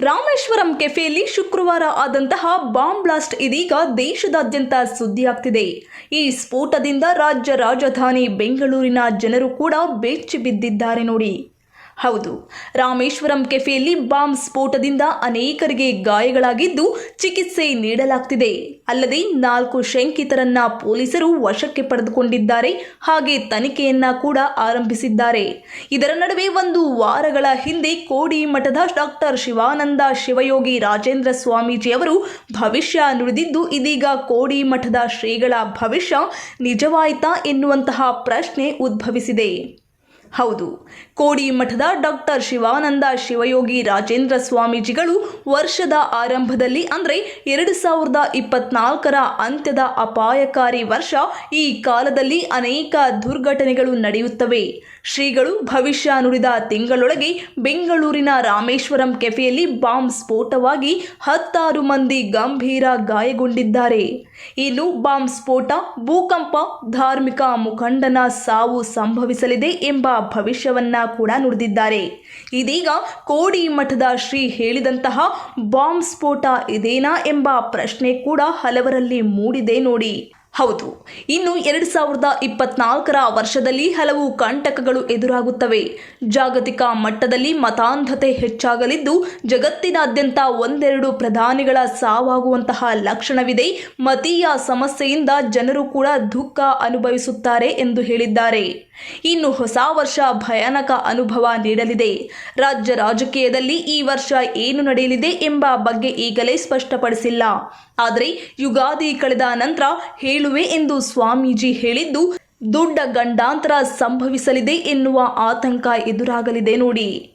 ರಾಮೇಶ್ವರಂ ಕೆಫೆಯಲ್ಲಿ ಶುಕ್ರವಾರ ಆದಂತಹ bomb blast ಇದೀಗ ದೇಶದಾದ್ಯಂತ ಸುದ್ದಿಯಾಗ್ತಿದೆ ಈ ಸ್ಫೋಟದಿಂದ ರಾಜ್ಯ ರಾಜಧಾನಿ ಬೆಂಗಳೂರಿನ ಜನರು ಕೂಡ ಬೆಚ್ಚಿ ಬಿದ್ದಿದ್ದಾರೆ ನೋಡಿ. ಹೌದು. ರಾಮೇಶ್ವರಂ ಕೆಫೆಯಲ್ಲಿ ಬಾಂಬ್ ಸ್ಫೋಟದಿಂದ ಅನೇಕರಿಗೆ ಗಾಯಗಳಾಗಿದ್ದು ಚಿಕಿತ್ಸೆ ನೀಡಲಾಗ್ತಿದೆ. ಅಲ್ಲದೆ ನಾಲ್ಕು ಶಂಕಿತರನ್ನ ಪೊಲೀಸರು ವಶಕ್ಕೆ ಪಡೆದುಕೊಂಡಿದ್ದಾರೆ. ಹಾಗೆ ತನಿಖೆಯನ್ನ ಕೂಡ ಆರಂಭಿಸಿದ್ದಾರೆ. ಇದರ ನಡುವೆ ಒಂದು ವಾರಗಳ ಹಿಂದೆ ಕೋಡಿ ಮಠದ ಡಾಕ್ಟರ್ ಶಿವಾನಂದ ಶಿವಯೋಗಿ ರಾಜೇಂದ್ರ ಸ್ವಾಮೀಜಿ ಅವರು ಭವಿಷ್ಯ ನುಡಿದಿದ್ದು ಇದೀಗ ಕೋಡಿ ಮಠದ ಶ್ರೀಗಳ ಭವಿಷ್ಯ ನಿಜವಾಯಿತಾ ಎನ್ನುವಂತಹ ಪ್ರಶ್ನೆ ಉದ್ಭವಿಸಿದೆ. ಹೌದು. ಕೋಡಿ ಮಠದ ಡಾಕ್ಟರ್ ಶಿವಾನಂದ ಶಿವಯೋಗಿ ರಾಜೇಂದ್ರ ಸ್ವಾಮೀಜಿಗಳು ವರ್ಷದ ಆರಂಭದಲ್ಲಿ ಅಂದರೆ ಎರಡು ಸಾವಿರದ ಇಪ್ಪತ್ನಾಲ್ಕರ ಅಂತ್ಯದ ಅಪಾಯಕಾರಿ ವರ್ಷ ಈ ಕಾಲದಲ್ಲಿ ಅನೇಕ ದುರ್ಘಟನೆಗಳು ನಡೆಯುತ್ತವೆ. ಶ್ರೀಗಳು ಭವಿಷ್ಯ ನುಡಿದ ತಿಂಗಳೊಳಗೆ ಬೆಂಗಳೂರಿನ ರಾಮೇಶ್ವರಂ ಕೆಫೆಯಲ್ಲಿ ಬಾಂಬ್ ಸ್ಫೋಟವಾಗಿ ಹತ್ತಾರು ಮಂದಿ ಗಂಭೀರ ಗಾಯಗೊಂಡಿದ್ದಾರೆ. ಇನ್ನು ಬಾಂಬ್ ಸ್ಫೋಟ, ಭೂಕಂಪ, ಧಾರ್ಮಿಕ ಮುಖಂಡನ ಸಾವು ಸಂಭವಿಸಲಿದೆ ಎಂಬ ಭವಿಷ್ಯವನ್ನ ಕೂಡ ನುಡಿದಿದ್ದಾರೆ. ಇದೀಗ ಕೋಡಿ ಮಠದ ಶ್ರೀ ಹೇಳಿದಂತಹ ಬಾಂಬ್ ಸ್ಫೋಟ ಇದೇನಾ ಎಂಬ ಪ್ರಶ್ನೆ ಕೂಡ ಹಲವರಲ್ಲಿ ಮೂಡಿದೆ ನೋಡಿ. ಹೌದು, ಇನ್ನು ಎರಡು ಸಾವಿರದ ಇಪ್ಪತ್ನಾಲ್ಕರ ವರ್ಷದಲ್ಲಿ ಹಲವು ಕಂಟಕಗಳು ಎದುರಾಗುತ್ತವೆ. ಜಾಗತಿಕ ಮಟ್ಟದಲ್ಲಿ ಮತಾಂಧತೆ ಹೆಚ್ಚಾಗಲಿದ್ದು, ಜಗತ್ತಿನಾದ್ಯಂತ ಒಂದೆರಡು ಪ್ರಧಾನಿಗಳ ಸಾವಾಗುವಂತಹ ಲಕ್ಷಣವಿದೆ. ಮತೀಯ ಸಮಸ್ಯೆಯಿಂದ ಜನರು ಕೂಡ ದುಃಖ ಅನುಭವಿಸುತ್ತಾರೆ ಎಂದು ಹೇಳಿದ್ದಾರೆ. ಇನ್ನು ಹೊಸ ವರ್ಷ ಭಯಾನಕ ಅನುಭವ ನೀಡಲಿದೆ. ರಾಜ್ಯ ರಾಜಕೀಯದಲ್ಲಿ ಈ ವರ್ಷ ಏನು ನಡೆಯಲಿದೆ ಎಂಬ ಬಗ್ಗೆ ಈಗಲೇ ಸ್ಪಷ್ಟಪಡಿಸಿಲ್ಲ. ಆದರೆ, ಯುಗಾದಿ ಕಳೆದ ನಂತರ ಎಂದು ಸ್ವಾಮೀಜಿ ಹೇಳಿದ್ದು ದೊಡ್ಡ ಗಂಡಾಂತರ ಸಂಭವಿಸಲಿದೆ ಎನ್ನುವ ಆತಂಕ ಎದುರಾಗಲಿದೆ ನೋಡಿ.